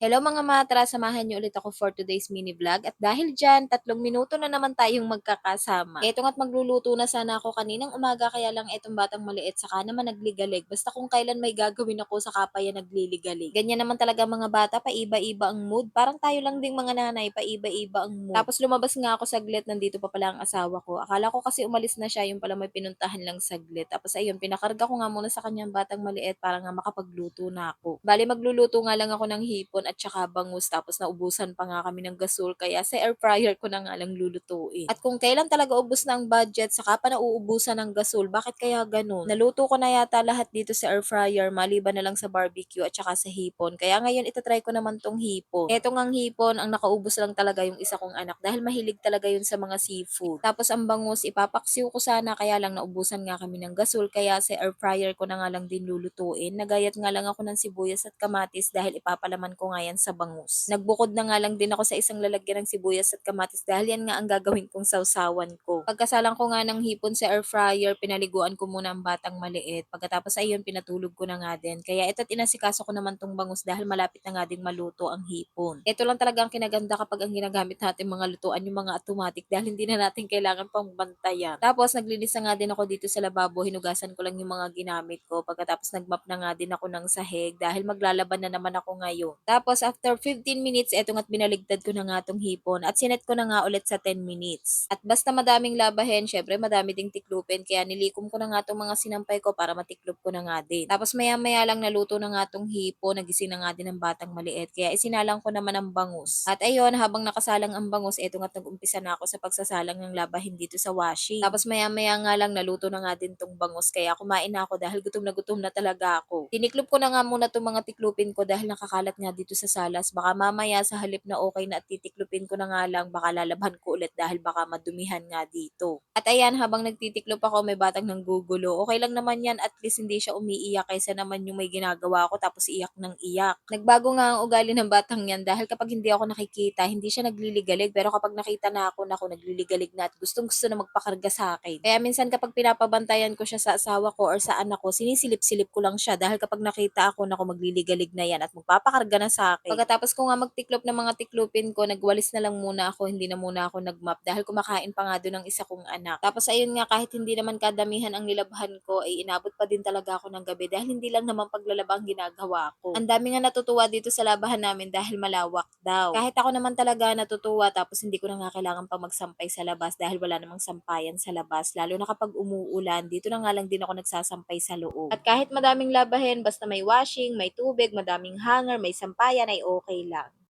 Hello mga matra, samahan niyo ulit ako for today's mini vlog at dahil dyan, tatlong minuto na naman tayong magkakasama. Eto nga't magluluto na sana ako kaninang umaga kaya lang etong batang maliit saka naman nagligalig. Basta kung kailan may gagawin ako sa pa yan nagliligalig. Ganyan naman talaga mga bata, paiba-iba ang mood. Parang tayo lang ding mga nanay, paiba-iba ang mood. Tapos lumabas nga ako saglit, nandito pa pala ang asawa ko. Akala ko kasi umalis na siya, yung pala may pinuntahan lang saglit. Tapos ayun, pinakarga ko nga muna sa kanyang batang maliit para nga makapagluto na ako. Bali magluluto nga lang ako ng hipon at saka bangus tapos naubusan pa nga kami ng gasol kaya sa air fryer ko na nga lang lulutuin. At kung kailan talaga ubos ang budget saka pa nauubusan ng gasol, bakit kaya ganun? Naluto ko na yata lahat dito sa air fryer maliban na lang sa barbecue at saka sa hipon. Kaya ngayon itatry ko naman tong hipon. Etong ang hipon, ang nakaubos lang talaga yung isa kong anak dahil mahilig talaga yun sa mga seafood. Tapos ang bangus, ipapaksiw ko sana kaya lang naubusan nga kami ng gasol kaya sa air fryer ko na nga lang din lulutuin. Nagayat nga lang ako ng sibuyas at kamatis dahil ipapalaman ko nga yan sa bangus. Nagbukod na nga lang din ako sa isang lalagyan ng sibuyas at kamatis dahil yan nga ang gagawin kong sausawan ko. Pagkasalang ko nga ng hipon sa air fryer, pinaliguan ko muna ang batang maliit. Pagkatapos ayun, pinatulog ko na nga din. Kaya ito't inasikaso ko naman tong bangus dahil malapit na nga din maluto ang hipon. Ito lang talaga ang kinaganda kapag ang ginagamit natin mga lutuan yung mga automatic dahil hindi na natin kailangan pang bantayan. Tapos naglinis na nga din ako dito sa lababo, hinugasan ko lang yung mga ginamit ko. Pagkatapos nagmap na nga din ako ng sahig dahil maglalaban na naman ako ngayon. Tapos after 15 minutes, eto nga't binaligtad ko na nga tong hipon at sinet ko na nga ulit sa 10 minutes. At basta madaming labahin, syempre madami ding tiklupin kaya nilikom ko na nga tong mga sinampay ko para matiklop ko na nga din. Tapos maya maya lang naluto na nga tong hipon, nagising na nga din ang batang maliit kaya isinalang ko naman ang bangus. At ayun, habang nakasalang ang bangus, eto nga't nag-umpisa na ako sa pagsasalang ng labahin dito sa washing. Tapos maya maya nga lang naluto na nga din tong bangus kaya kumain na ako dahil gutom na gutom na talaga ako. Tiniklop ko na nga muna tong mga tiklupin ko dahil nakakalat nga dito salas. Baka mamaya sa halip na okay na at titiklopin ko na nga lang, baka lalabhan ko ulit dahil baka madumihan nga dito. At ayan, habang nagtitiklop ako, may batang nang gugulo. Okay lang naman yan, at least hindi siya umiiyak kaysa naman yung may ginagawa ako tapos iyak ng iyak. Nagbago nga ang ugali ng batang yan dahil kapag hindi ako nakikita, hindi siya nagliligalig. Pero kapag nakita na ako, naku, nagliligalig na at gustong gusto na magpakarga sa akin. Kaya minsan kapag pinapabantayan ko siya sa asawa ko or sa anak ko, sinisilip-silip ko lang siya dahil kapag nakita ako, naku, magliligalig na yan at magpapakarga na sa akin. Pagkatapos ko nga magtiklop ng mga tiklupin ko, nagwalis na lang muna ako, hindi na muna ako nagmap dahil kumakain pa nga doon ng isa kong anak. Tapos ayun nga, kahit hindi naman kadamihan ang nilabhan ko, ay inabot pa din talaga ako ng gabi dahil hindi lang naman paglalaba ang ginagawa ko. Ang dami nga natutuwa dito sa labahan namin dahil malawak daw. Kahit ako naman talaga natutuwa tapos hindi ko na nga kailangan pa magsampay sa labas dahil wala namang sampayan sa labas. Lalo na kapag umuulan, dito na nga lang din ako nagsasampay sa loob. At kahit madaming labahin, basta may washing, may tubig, madaming hanger, may sampayan ay okay lang.